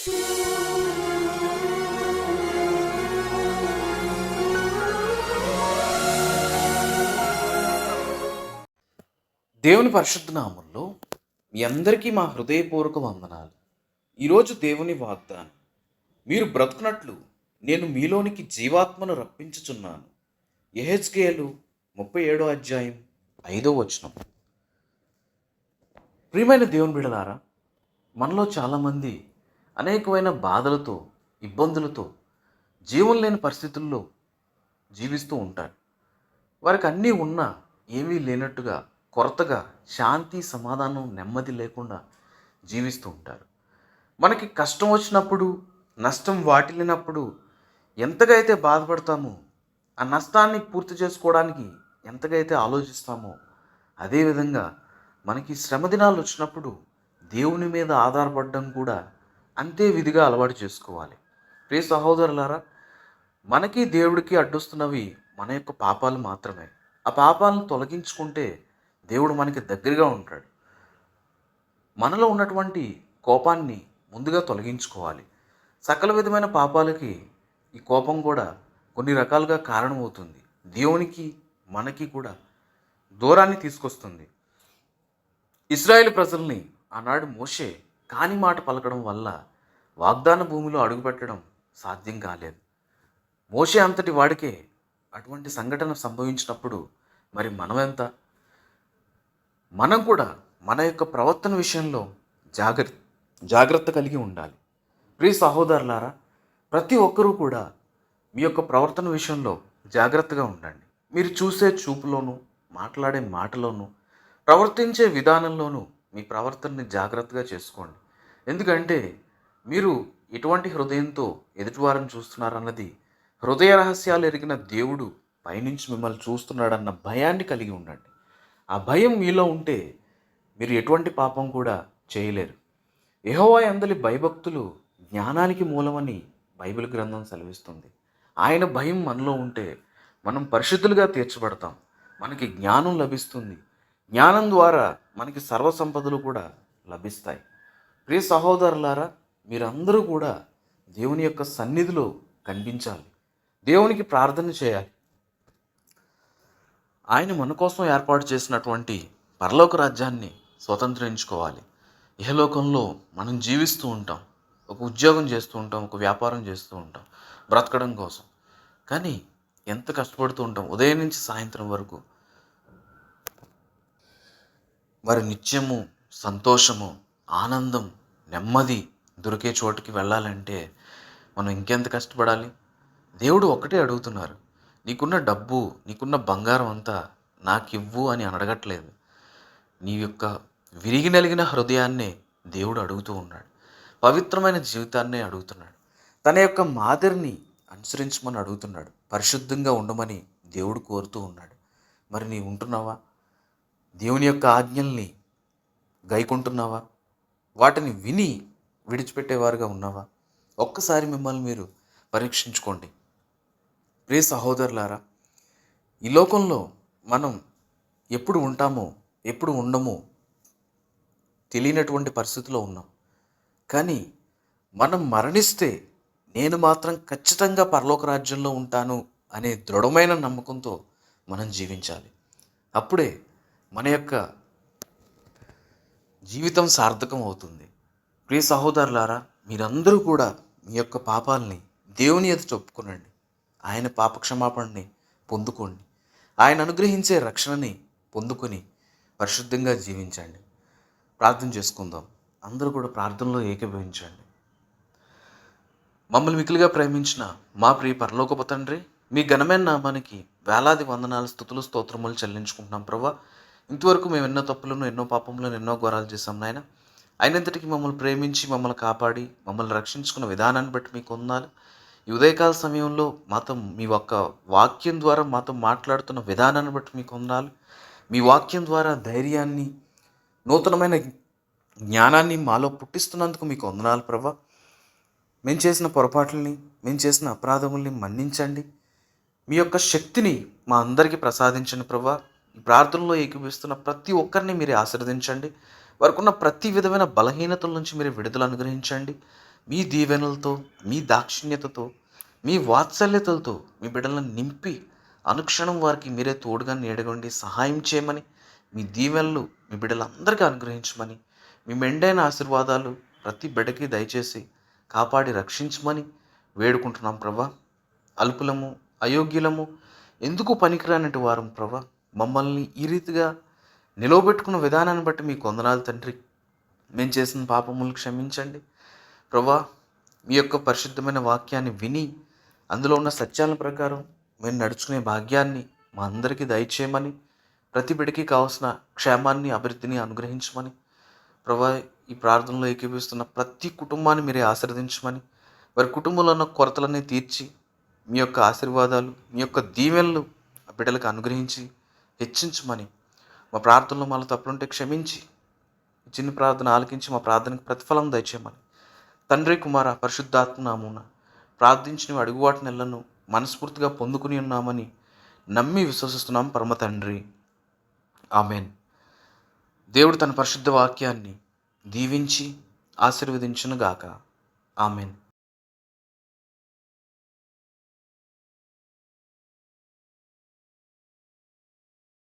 దేవుని పరిశుద్ధ నామంలో మీ అందరికీ మా హృదయపూర్వక వందనాలు. ఈరోజు దేవుని వాగ్దానం. మీరు బ్రతుకున్నట్లు నేను మీలోనికి జీవాత్మను రప్పించుచున్నాను. ఎహెచ్కేలు ముప్పై ఏడో అధ్యాయం ఐదో వచనం. ప్రియమైన దేవుని బిడలారా మనలో చాలామంది అనేకమైన బాధలతో ఇబ్బందులతో జీవం లేని పరిస్థితుల్లో జీవిస్తూ ఉంటారు వారికి అన్నీ ఉన్నా ఏమీ లేనట్టుగా కొరతగా శాంతి సమాధానం నెమ్మది లేకుండా జీవిస్తూ ఉంటారు. మనకి కష్టం వచ్చినప్పుడు నష్టం వాటిల్లినప్పుడు ఎంతగా అయితే బాధపడతామో ఆ నష్టాన్ని పూర్తి చేసుకోవడానికి ఎంతగా అయితే ఆలోచిస్తామో అదేవిధంగా మనకి శ్రమ దినాలు వచ్చినప్పుడు దేవుని మీద ఆధారపడడం కూడా అంతే విధిగా అలవాటు చేసుకోవాలి. ప్రియ సహోదరులారా మనకి దేవుడికి అడ్డొస్తున్నవి మన యొక్క పాపాలు మాత్రమే. ఆ పాపాలను తొలగించుకుంటే దేవుడు మనకి దగ్గరగా ఉంటాడు. మనలో ఉన్నటువంటి కోపాన్ని ముందుగా తొలగించుకోవాలి. సకల విధమైన పాపాలకి ఈ కోపం కూడా కొన్ని రకాలుగా కారణమవుతుంది. దేవునికి మనకి కూడా దూరాన్ని తీసుకొస్తుంది. ఇస్రాయేల్ ప్రజల్ని ఆనాడు మోషే కాని మాట పలకడం వల్ల వాగ్దాన భూమిలో అడుగుపెట్టడం సాధ్యం కాలేదు. మోషే అంతటి వాడికే అటువంటి సంఘటన సంభవించినప్పుడు మరి మనమెంత? మనం కూడా మన యొక్క ప్రవర్తన విషయంలో జాగ్రత్త జాగ్రత్త కలిగి ఉండాలి. ప్రియ సహోదరులారా ప్రతి ఒక్కరూ కూడా మీ యొక్క ప్రవర్తన విషయంలో జాగ్రత్తగా ఉండండి. మీరు చూసే చూపులోను మాట్లాడే మాటలోను ప్రవర్తించే విధానంలోనూ మీ ప్రవర్తనని జాగ్రత్తగా చేసుకోండి. ఎందుకంటే మీరు ఎటువంటి హృదయంతో ఎదుటివారిని చూస్తున్నారన్నది హృదయ రహస్యాలు ఎరిగిన దేవుడు పైనుంచి మిమ్మల్ని చూస్తున్నాడన్న భయాన్ని కలిగి ఉండండి. ఆ భయం మీలో ఉంటే మీరు ఎటువంటి పాపం కూడా చేయలేరు. యహోవా అందలి భయభక్తులు జ్ఞానానికి మూలమని బైబిల్ గ్రంథం సెలవిస్తుంది. ఆయన భయం మనలో ఉంటే మనం పరిశుద్ధులుగా తీర్చబడతాం. మనకి జ్ఞానం లభిస్తుంది. జ్ఞానం ద్వారా మనకి సర్వసంపదలు కూడా లభిస్తాయి. ప్రియ సహోదరులారా మీరందరూ కూడా దేవుని యొక్క సన్నిధిలో కనిపించాలి. దేవునికి ప్రార్థన చేయాలి. ఆయన మన కోసం ఏర్పాటు చేసినటువంటి పరలోక రాజ్యాన్ని స్వతంత్రించుకోవాలి. ఇహలోకంలో మనం జీవిస్తూ ఉంటాం. ఒక ఉద్యోగం చేస్తూ ఉంటాం ఒక వ్యాపారం చేస్తూ ఉంటాం బ్రతకడం కోసం. కానీ ఎంత కష్టపడుతూ ఉంటాం ఉదయం నుంచి సాయంత్రం వరకు. వారి నిత్యము సంతోషము ఆనందం నెమ్మది దొరికే చోటుకి వెళ్ళాలంటే మనం ఇంకెంత కష్టపడాలి? దేవుడు ఒక్కటే అడుగుతున్నారు నీకున్న డబ్బు నీకున్న బంగారం అంతా నాకు ఇవ్వు అని అడగట్లేదు నీ యొక్క విరిగి నలిగిన హృదయాన్నే దేవుడు అడుగుతూ ఉన్నాడు. పవిత్రమైన జీవితాన్నే అడుగుతున్నాడు. తన యొక్క మాదిరిని అనుసరించమని అడుగుతున్నాడు. పరిశుద్ధంగా ఉండమని దేవుడు కోరుతూ ఉన్నాడు. మరి నీ ఉంటున్నావా? దేవుని యొక్క ఆజ్ఞల్ని గైకుంటున్నావా? వాటిని విని విడిచిపెట్టేవారుగా ఉన్నావా? ఒక్కసారి మిమ్మల్ని మీరు పరీక్షించుకోండి. ప్రియ సహోదరులారా ఈ లోకంలో మనం ఎప్పుడు ఉంటామో ఎప్పుడు ఉండమో తెలియనటువంటి పరిస్థితిలో ఉన్నాం. కానీ మనం మరణిస్తే నేను మాత్రం ఖచ్చితంగా పరలోక రాజ్యంలో ఉంటాను అనే దృఢమైన నమ్మకంతో మనం జీవించాలి. అప్పుడే మన యొక్క జీవితం సార్థకం అవుతుంది. ప్రియ సహోదరులారా మీరందరూ కూడా మీ యొక్క పాపాలని దేవుని ఎదు చెప్పుకునండి ఆయన పాప క్షమాపణని పొందుకోండి. ఆయన అనుగ్రహించే రక్షణని పొందుకొని పరిశుద్ధంగా జీవించండి. ప్రార్థన చేసుకుందాం. అందరూ కూడా ప్రార్థనలో ఏకీభవించండి. మమ్మల్ని మికిలిగా ప్రేమించిన మా ప్రియ పరలోకపు తండ్రి మీ ఘనమైన నామానికి వేలాది వందనాలు స్థుతులు స్తోత్రములు చెల్లించుకుంటున్నాం ప్రభా. ఇంతవరకు మేము ఎన్నో తప్పులను ఎన్నో పాపములను ఎన్నో ఘోరాలు చేశాం నాయన. అయినంతటికి మమ్మల్ని ప్రేమించి మమ్మల్ని కాపాడి మమ్మల్ని రక్షించుకున్న విధానాన్ని బట్టి మీకు వందాలు ఈ ఉదయకాల సమయంలో మాతో మీ ఒక్క వాక్యం ద్వారా మాతో మాట్లాడుతున్న విధానాన్ని బట్టి మీకు వందాలు మీ వాక్యం ద్వారా ధైర్యాన్ని నూతనమైన జ్ఞానాన్ని మాలో పుట్టిస్తున్నందుకు మీకు వందనాలు ప్రభా. మేము చేసిన పొరపాట్లని మేము చేసిన అపరాధముల్ని మన్నించండి. మీ యొక్క శక్తిని మా అందరికీ ప్రసాదించండి ప్రభా. ప్రార్థనలో ఏకీపిస్తున్న ప్రతి ఒక్కరిని మీరు ఆశీర్వదించండి. వారికి ఉన్న ప్రతి విధమైన బలహీనతల నుంచి మీరు విడుదల అనుగ్రహించండి. మీ దీవెనలతో మీ దాక్షిణ్యతతో మీ వాత్సల్యతలతో మీ బిడ్డలను నింపి అనుక్షణం వారికి మీరే తోడుగా నీడగండి సహాయం చేయమని మీ దీవెనలు మీ బిడ్డలందరికీ అనుగ్రహించమని మీ మెండైన ఆశీర్వాదాలు ప్రతి బిడ్డకి దయచేసి కాపాడి రక్షించమని వేడుకుంటున్నాం ప్రభా. అల్పులము అయోగ్యులము ఎందుకు పనికిరానటి వారం ప్రభా. మమ్మల్ని ఈ రీతిగా నిలవబెట్టుకున్న విధానాన్ని బట్టి మీ వందనాలు తండ్రి. మేము చేసిన పాపములు క్షమించండి. ప్రభా మీ యొక్క పరిశుద్ధమైన వాక్యాన్ని విని అందులో ఉన్న సత్యాల ప్రకారం మేము నడుచుకునే భాగ్యాన్ని మా అందరికీ దయచేయమని ప్రతి బిడికి కావాల్సిన క్షేమాన్ని అభివృద్ధిని అనుగ్రహించమని ప్రభా ఈ ప్రార్థనలో ఏకీపిస్తున్న ప్రతి కుటుంబాన్ని మీరే ఆశీర్వదించమని వారి కుటుంబంలో ఉన్న కొరతలన్నీ తీర్చి మీ యొక్క ఆశీర్వాదాలు మీ యొక్క దీవెనలు ఆ బిడ్డలకు అనుగ్రహించి హెచ్చించమని. మా ప్రార్థనలో మళ్ళీ తప్పులుంటే క్షమించి. చిన్న ప్రార్థన ఆలకించి మా ప్రార్థనకు ప్రతిఫలం దయచేయమని. తండ్రి కుమార పరిశుద్ధాత్మ నామున ప్రార్థించిన అడుగువాటి నెలను మనస్ఫూర్తిగా పొందుకుని ఉన్నామని నమ్మి విశ్వసిస్తున్నాం. పరమ తండ్రి. ఆమెన్. దేవుడు తన పరిశుద్ధ వాక్యాన్ని దీవించి ఆశీర్వదించునుగాక. ఆమెన్.